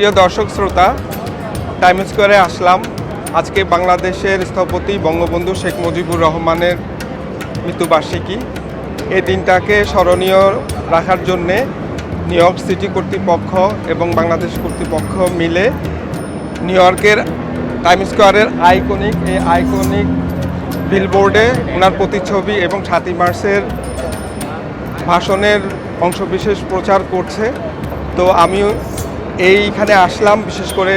প্রিয় দর্শক শ্রোতা টাইম স্কোয়ারে আসলাম। আজকে বাংলাদেশের স্থপতি বঙ্গবন্ধু শেখ মুজিবুর রহমানের মৃত্যুবার্ষিকী। এই দিনটাকে স্মরণীয় রাখার জন্যে নিউ ইয়র্ক সিটি কর্তৃপক্ষ এবং বাংলাদেশ কর্তৃপক্ষ মিলে নিউ ইয়র্কের টাইম স্কোয়ারের আইকনিক এই আইকনিক বিলবোর্ডে ওনার প্রতিচ্ছবি এবং সাতই মার্চের ভাষণের অংশবিশেষ প্রচার করছে। তো আমিও এইখানে আসলাম বিশেষ করে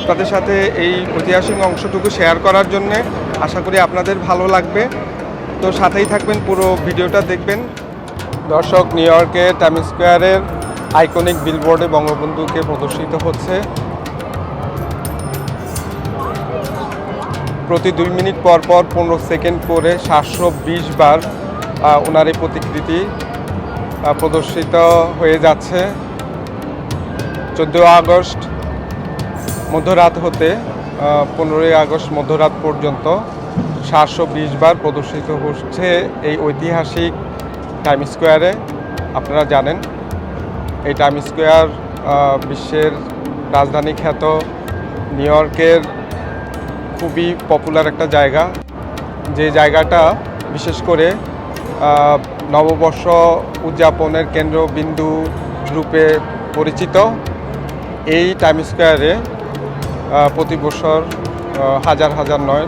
আপনাদের সাথে এই ঐতিহাসিক অংশটুকু শেয়ার করার জন্যে। আশা করি আপনাদের ভালো লাগবে। তো সাথেই থাকবেন, পুরো ভিডিওটা দেখবেন। দর্শক নিউ ইয়র্কে টাইম স্কোয়ারের আইকনিক বিলবোর্ডে বঙ্গবন্ধুকে প্রদর্শিত হচ্ছে। প্রতি দুই মিনিট পর পর পনেরো সেকেন্ড করে সাতশো বিশ বার ওনার এই প্রতিকৃতি প্রদর্শিত হয়ে যাচ্ছে। চোদ্দ আগস্ট মধ্যরাত হতে পনেরোই আগস্ট মধ্যরাত পর্যন্ত সাতশো বিশ বার প্রদর্শিত হচ্ছে এই ঐতিহাসিক টাইম স্কোয়ারে আপনারা জানেন, এই টাইম স্কোয়ার বিশ্বের রাজধানী খ্যাত নিউ ইয়র্কের খুবই পপুলার একটা জায়গা। যে জায়গাটা বিশেষ করে নববর্ষ উদযাপনের কেন্দ্রবিন্দু রূপে পরিচিত। এই টাইম স্কোয়ারে প্রতি বছর হাজার হাজার নয়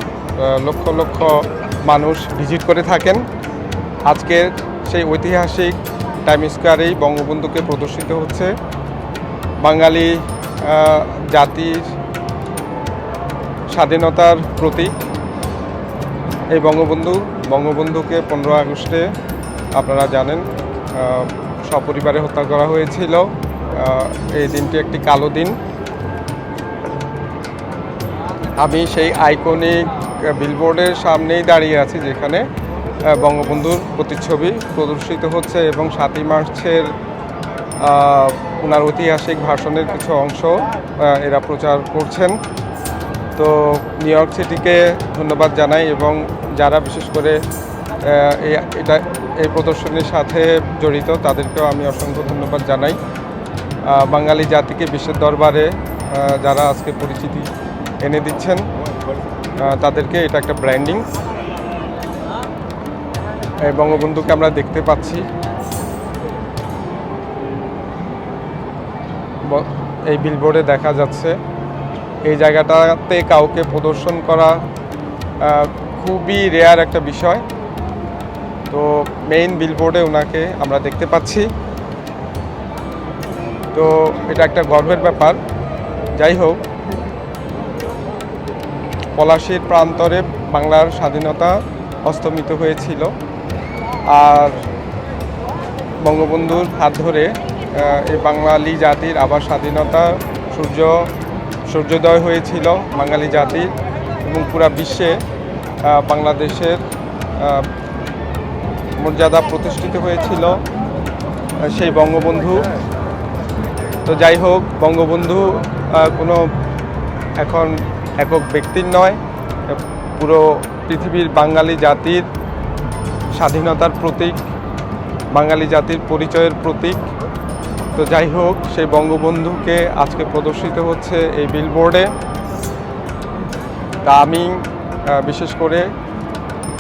লক্ষ লক্ষ মানুষ ভিজিট করে থাকেন। আজকের সেই ঐতিহাসিক টাইম স্কোয়ারেই বঙ্গবন্ধুকে প্রদর্শিত হচ্ছে। বাঙালি জাতির স্বাধীনতার প্রতীক। এই বঙ্গবন্ধু, বঙ্গবন্ধুকে পনেরো আগস্টে, আপনারা জানেন সপরিবারে হত্যা করা হয়েছিল। এই দিনটি একটি কালো দিন। আমি সেই আইকনিক বিলবোর্ডের সামনেই দাঁড়িয়ে আছি যেখানে বঙ্গবন্ধুর প্রতিচ্ছবি প্রদর্শিত হচ্ছে এবং সাতই মার্চের ওনার ঐতিহাসিক ভাষণের কিছু অংশ এরা প্রচার করছেন। তো নিউ ইয়র্ক সিটিকে ধন্যবাদ জানাই এবং যারা বিশেষ করে এটা এই প্রদর্শনীর সাথে জড়িত, তাদেরকেও আমি অসংখ্য ধন্যবাদ জানাই। বাঙালি জাতিকে বিশ্বের দরবারে যারা আজকে পরিচিতি এনে দিচ্ছেন তাদেরকে এটা একটা ব্র্যান্ডিং বঙ্গবন্ধুকে আমরা দেখতে পাচ্ছি। এই বিলবোর্ডে দেখা যাচ্ছে। এই জায়গাটাতে কাউকে প্রদর্শন করা খুবই রেয়ার একটা বিষয়। তো মেইন বিলবোর্ডে ওনাকে আমরা দেখতে পাচ্ছি। তো এটা একটা গর্বের ব্যাপার। যাই হোক, পলাশির প্রান্তরে বাংলার স্বাধীনতা অস্তমিত হয়েছিল আর বঙ্গবন্ধুর হাত ধরে এই বাঙালি জাতির আবার স্বাধীনতা সূর্য, সূর্যোদয় হয়েছিল বাঙালি জাতির এবং পুরা বিশ্বে বাংলাদেশের মর্যাদা প্রতিষ্ঠিত হয়েছিল। সেই বঙ্গবন্ধু তো যাই হোক, বঙ্গবন্ধু কোনো এখন একক ব্যক্তির নয়, পুরো পৃথিবীর বাঙালি জাতির স্বাধীনতার প্রতীক, বাঙালি জাতির পরিচয়ের প্রতীক। তো যাই হোক, সেই বঙ্গবন্ধুকে আজকে প্রদর্শিত হচ্ছে এই বিলবোর্ডে তা আমি বিশেষ করে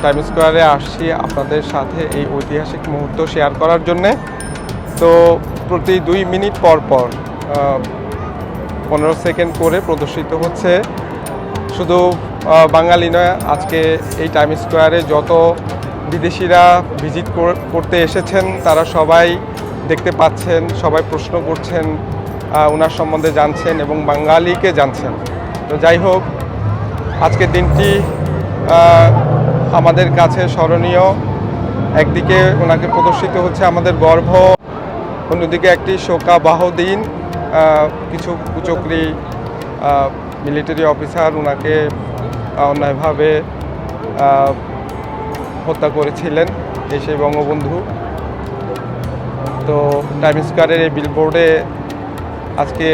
টাইম স্কোয়ারে আসছি আপনাদের সাথে এই ঐতিহাসিক মুহূর্ত শেয়ার করার জন্যে। তো প্রতি দুই মিনিট পর পর পনেরো সেকেন্ড করে প্রদর্শিত হচ্ছে। শুধু বাঙালি নয়, আজকে এই টাইম স্কোয়ারে যত বিদেশিরা ভিজিট করতে এসেছেন, তারা সবাই দেখতে পাচ্ছেন, সবাই প্রশ্ন করছেন ওনার সম্বন্ধে জানছেন এবং বাঙালিকে জানছেন। তো যাই হোক, আজকের দিনটি আমাদের কাছে স্মরণীয়। একদিকে ওনাকে প্রদর্শিত হচ্ছে আমাদের গর্ভ। অন্যদিকে একটি শোকাবাহ দিন কিছু কুচক্রি মিলিটারি অফিসার ওনাকে অন্যায়ভাবে হত্যা করেছিলেন এই সেই বঙ্গবন্ধু। তো টাইম স্কোয়ারের এই বিলবোর্ডে আজকে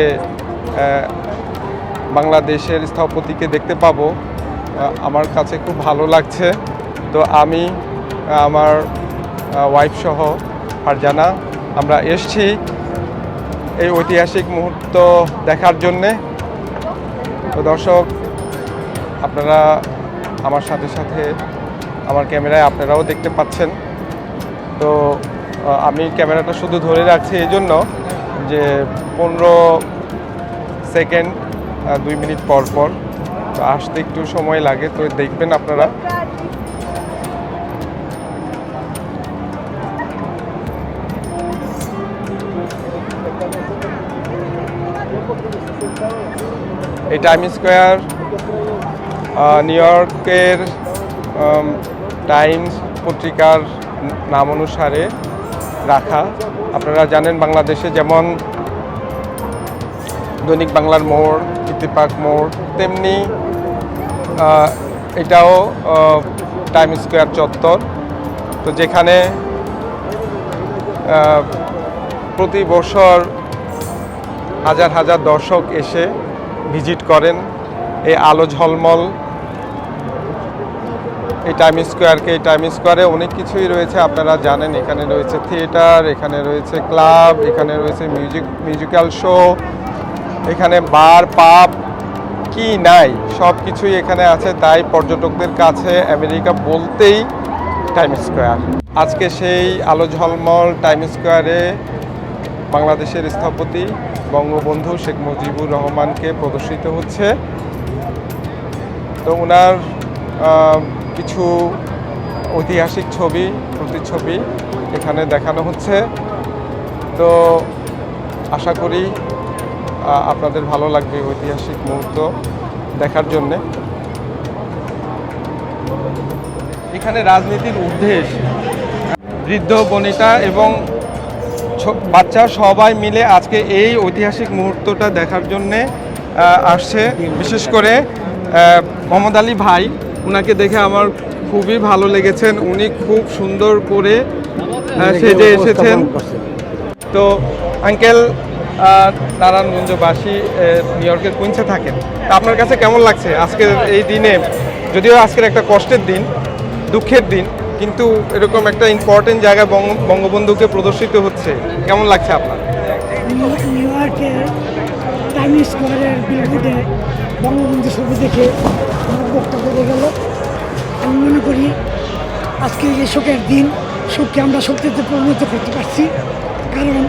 বাংলাদেশের স্থপতিকে দেখতে পাবো। আমার কাছে খুব ভালো লাগছে। তো আমি, আমার ওয়াইফ সহ ফারজানা আমরা এসছি এই ঐতিহাসিক মুহূর্ত দেখার জন্যে। তো দর্শক, আপনারা আমার সাথে সাথে আমার ক্যামেরায় আপনারাও দেখতে পাচ্ছেন। তো আমি ক্যামেরাটা শুধু ধরে রাখছি এই জন্য যে পনেরো সেকেন্ড দুই মিনিট পর পর আসতে একটু সময় লাগে, তো দেখবেন আপনারা। এই টাইম স্কোয়ার নিউ ইয়র্কের টাইমস পত্রিকার নাম অনুসারে রাখা। আপনারা জানেন বাংলাদেশে যেমন দৈনিক বাংলার মোড়, ইত্তেফাক মোড়, তেমনি এটাও টাইম স্কোয়ার চত্বর। তো যেখানে প্রতি বছর হাজার হাজার দর্শক এসে ভিজিট করেন। এই আলো ঝলমল এই টাইম স্কোয়ারকে এই টাইম স্কোয়ারে অনেক কিছুই রয়েছে, আপনারা জানেন, এখানে রয়েছে থিয়েটার এখানে রয়েছে ক্লাব এখানে রয়েছে মিউজিক মিউজিক্যাল শো এখানে বার পাব কি নাই, সব কিছুই এখানে আছে, তাই পর্যটকদের কাছে আমেরিকা বলতেই টাইম স্কোয়ার আজকে সেই আলো ঝলমল টাইম স্কোয়ারে বাংলাদেশের স্থপতি বঙ্গবন্ধু শেখ মুজিবুর রহমানকে প্রদর্শিত হচ্ছে। তো ওনার কিছু ঐতিহাসিক ছবি, প্রতিচ্ছবি এখানে দেখানো হচ্ছে। তো আশা করি আপনাদের ভালো লাগবে ঐতিহাসিক মুহূর্ত দেখার জন্যে। এখানে রাজনীতির উদ্দেশ বৃদ্ধ, বনিতা এবং বাচ্চা সবাই মিলে আজকে এই ঐতিহাসিক মুহূর্তটা দেখার জন্যে আসছে। বিশেষ করে মোহাম্মদ আলী ভাই ওনাকে দেখে আমার খুবই ভালো লেগেছেন। উনি খুব সুন্দর করে সেজে এসেছেন। তো, আঙ্কেল নারায়ণগঞ্জবাসী নিউ ইয়র্কের কুইন্সে থাকেন। তা আপনার কাছে কেমন লাগছে আজকের এই দিনে? যদিও আজকের একটা কষ্টের দিন, দুঃখের দিন কিন্তু এরকম একটা ইম্পর্টেন্ট জায়গায় বঙ্গবন্ধুকে প্রদর্শিত হচ্ছে। কেমন লাগছে আপনার? নিউ- বঙ্গবন্ধু ছবি দেখে আমার গেল। আমি মনে করি আজকে যে শোকের দিন, শোককে আমরা শক্তিতে পরিণত করতে পারছি। কারণ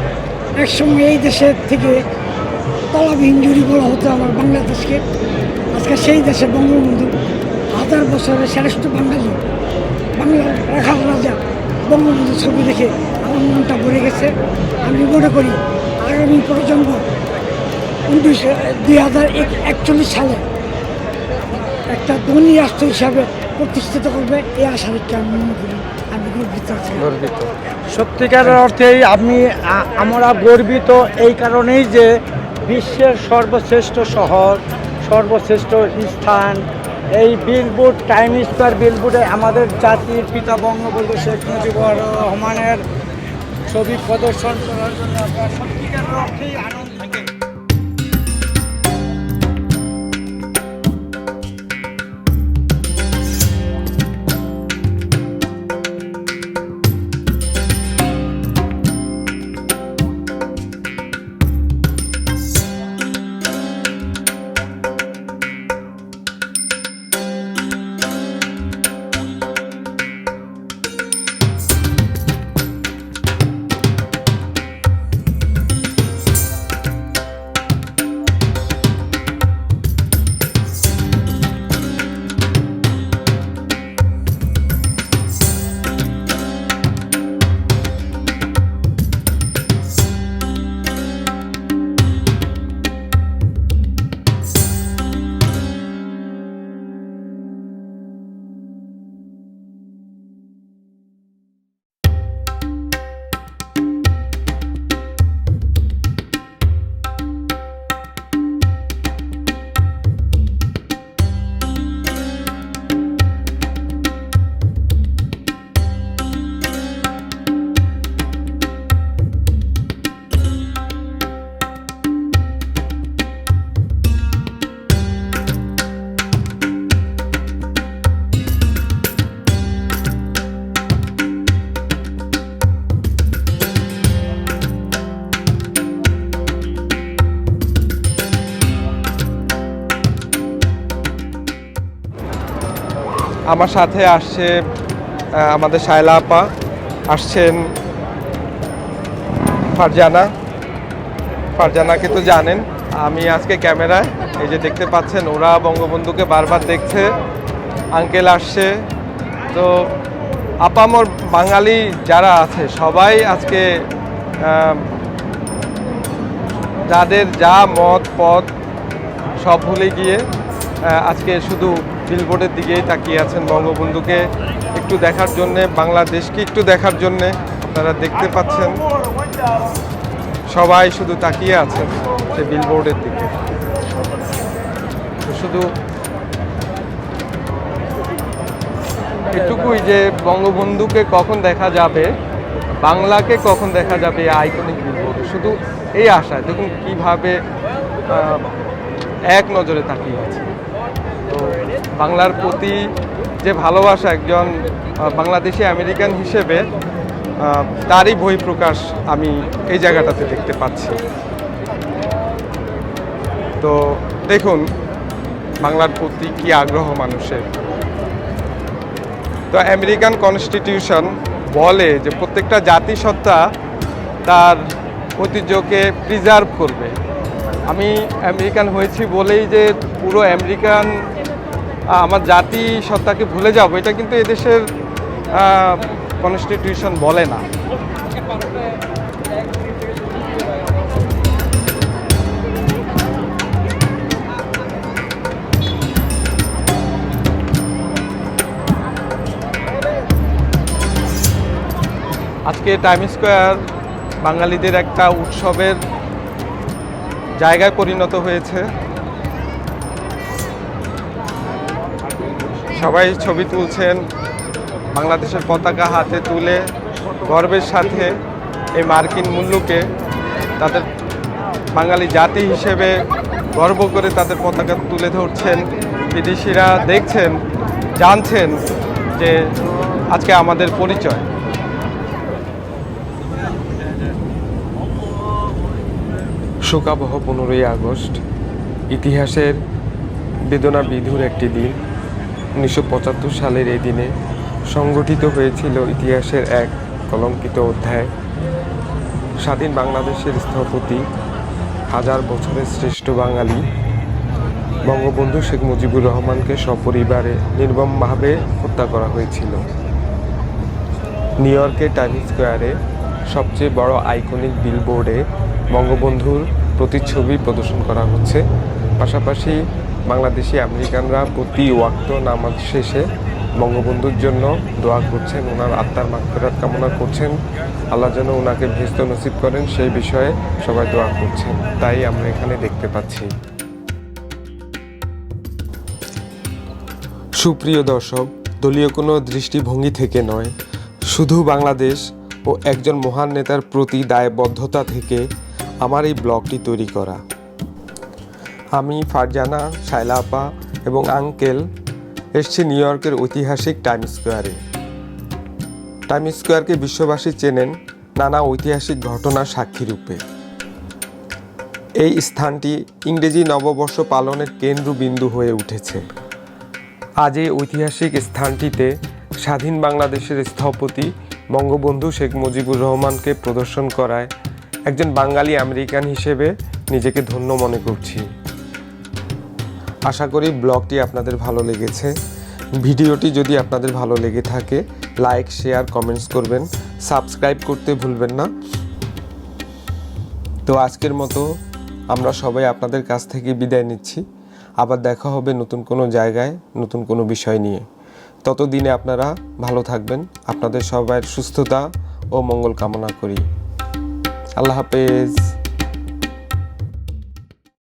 একসময় এই দেশের থেকে তলাবিহীন জুড়ি বলা হতো আমার বাংলাদেশকে। আজকে সেই দেশে বঙ্গবন্ধু হাজার বছরের শ্রেষ্ঠ বাঙালি বাংলার রাখাল রাজা বঙ্গবন্ধু ছবি দেখে আমার মনটা ভরে গেছে। আমি মনে করি আগামী প্রজন্ম দুই হাজার একচল্লিশ সালে একটা ধনী রাষ্ট্র হিসাবে প্রতিষ্ঠিত করবে, এই আশা রেখে আমি মনে করি, আমি গর্বিত গর্বিত। সত্যিকারের অর্থেই আমি আমরা গর্বিত এই কারণেই যে বিশ্বের সর্বশ্রেষ্ঠ শহর, সর্বশ্রেষ্ঠ স্থান এই বিলবোর্ড টাইম স্কোয়ার বিলবোর্ডে আমাদের জাতির পিতা বঙ্গবন্ধু শেখ মুজিবুর রহমানের ছবি প্রদর্শন করার জন্য আমরা সত্যিকার অর্থেই আনন্দ আমার সাথে আসছে আমাদের শায়লা আপা, আসছেন ফারজানা। ফারজানাকে তো জানেন, আমি আজকে ক্যামেরায়, এই যে দেখতে পাচ্ছেন, ওরা বঙ্গবন্ধুকে বারবার দেখছে, আঙ্কেল আসছে। তো আপামর বাঙালি যারা আছে, সবাই আজকে যাদের যা মত, পথ, সব ভুলে গিয়ে আজকে শুধু বিলবোর্ডের দিকেই তাকিয়ে আছেন বঙ্গবন্ধুকে একটু দেখার জন্যে, বাংলাদেশকে একটু দেখার জন্যে আপনারা দেখতে পাচ্ছেন। সবাই শুধু তাকিয়ে আছেন সে বিলবোর্ডের দিকে। শুধু এটুকুই যে বঙ্গবন্ধুকে কখন দেখা যাবে, বাংলাকে কখন দেখা যাবে আইকনিক বিলবোর্ডে। শুধু এই আশায়। দেখুন কীভাবে এক নজরে তাকিয়ে আছে। বাংলার প্রতি যে ভালোবাসা একজন বাংলাদেশি আমেরিকান হিসেবে তারই বহিঃপ্রকাশ আমি এই জায়গাটাতে দেখতে পাচ্ছি। তো দেখুন, বাংলার প্রতি কি আগ্রহ মানুষের। তো আমেরিকান কনস্টিটিউশন বলে যে প্রত্যেকটা জাতিসত্তা তার ঐতিহ্যকে প্রিজার্ভ করবে। আমি আমেরিকান হয়েছি বলেই যে পুরো আমেরিকান আমার জাতি সত্তাকে ভুলে যাব, এটা কিন্তু এদেশের কনস্টিটিউশন বলে না। আজকে টাইম স্কোয়ার বাঙালিদের একটা উৎসবের জায়গায় পরিণত হয়েছে। সবাই ছবি তুলছেন, বাংলাদেশের পতাকা হাতে তুলে গর্বের সাথে এই মার্কিন মূল্যকে তাদের বাঙালি জাতি হিসেবে গর্ব করে তাদের পতাকা তুলে ধরছেন। বিদেশিরা দেখছেন, জানছেন যে আজকে আমাদের পরিচয়। শোকাবহ পনেরোই আগস্ট, ইতিহাসের বেদনা বিধুর একটি দিন। উনিশশো পঁচাত্তর সালের এই দিনে সংগঠিত হয়েছিল ইতিহাসের এক কলঙ্কিত অধ্যায়। স্বাধীন বাংলাদেশের স্থপতি, হাজার বছরের শ্রেষ্ঠ বাঙালি, বঙ্গবন্ধু শেখ মুজিবুর রহমানকে সপরিবারে নির্মমভাবে হত্যা করা হয়েছিল। নিউ ইয়র্কের টাইম স্কোয়ারে সবচেয়ে বড় আইকনিক বিলবোর্ডে বঙ্গবন্ধুর প্রতিচ্ছবি প্রদর্শন করা হচ্ছে। পাশাপাশি বাংলাদেশি আমেরিকানরা প্রতি ওয়াক্ত নামাজ শেষে বঙ্গবন্ধুর জন্য দোয়া করছেন, ওনার আত্মার মাগফিরাত কামনা করছেন। আল্লাহ যেন ওনাকে ভেস্ত নসিব করেন, সেই বিষয়ে সবাই দোয়া করছেন। তাই আমরা এখানে দেখতে পাচ্ছি। সুপ্রিয় দর্শক, দলীয় কোনো দৃষ্টিভঙ্গি থেকে নয়। শুধু বাংলাদেশ ও একজন মহান নেতার প্রতি দায়বদ্ধতা থেকে আমার এই ব্লগটি তৈরি করা। আমি ফারজানা শাইলা আপা এবং আঙ্কেল এসছি নিউ ইয়র্কের ঐতিহাসিক টাইম স্কোয়ারে। টাইম স্কোয়ারকে বিশ্ববাসী চেনেন নানা ঐতিহাসিক ঘটনার সাক্ষীরূপে এই স্থানটি ইংরেজি নববর্ষ পালনের কেন্দ্রবিন্দু হয়ে উঠেছে। আজ এই ঐতিহাসিক স্থানটিতে স্বাধীন বাংলাদেশের স্থপতি বঙ্গবন্ধু শেখ মুজিবুর রহমানকে প্রদর্শন করায় একজন বাঙালি আমেরিকান হিসেবে নিজেকে ধন্য মনে করছি। আশা করি ব্লগটি আপনাদের ভালো লেগেছে। ভিডিওটি যদি আপনাদের ভালো লেগে থাকে লাইক শেয়ার কমেন্টস করবেন। সাবস্ক্রাইব করতে ভুলবেন না। তো আজকের মতো আমরা সবাই আপনাদের কাছ থেকে বিদায় নিচ্ছি। আবার দেখা হবে নতুন কোনো জায়গায়, নতুন কোনো বিষয় নিয়ে। ততদিনে আপনারা ভালো থাকবেন। আপনাদের সবার সুস্থতা ও মঙ্গল কামনা করি। আল্লাহ হাফেজ।